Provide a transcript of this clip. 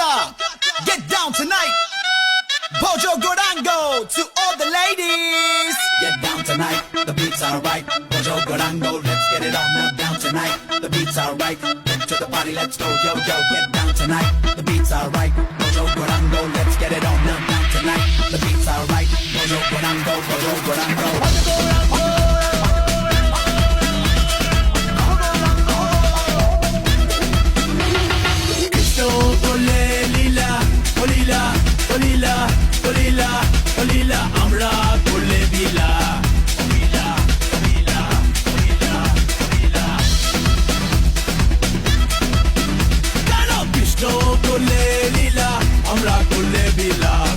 pizza. Get down tonight. Bojo Gorango to all the ladies. Get down tonight, the beats are right. Bojo Garango, let's get it on now. Down tonight, the beats are right. Get to the party, let's go, yo, yo. Get down tonight, the beats are right. Bojo Garango, let's get it on now. Down tonight, the beats are right. Bojo Garango, Bojo Garango. love.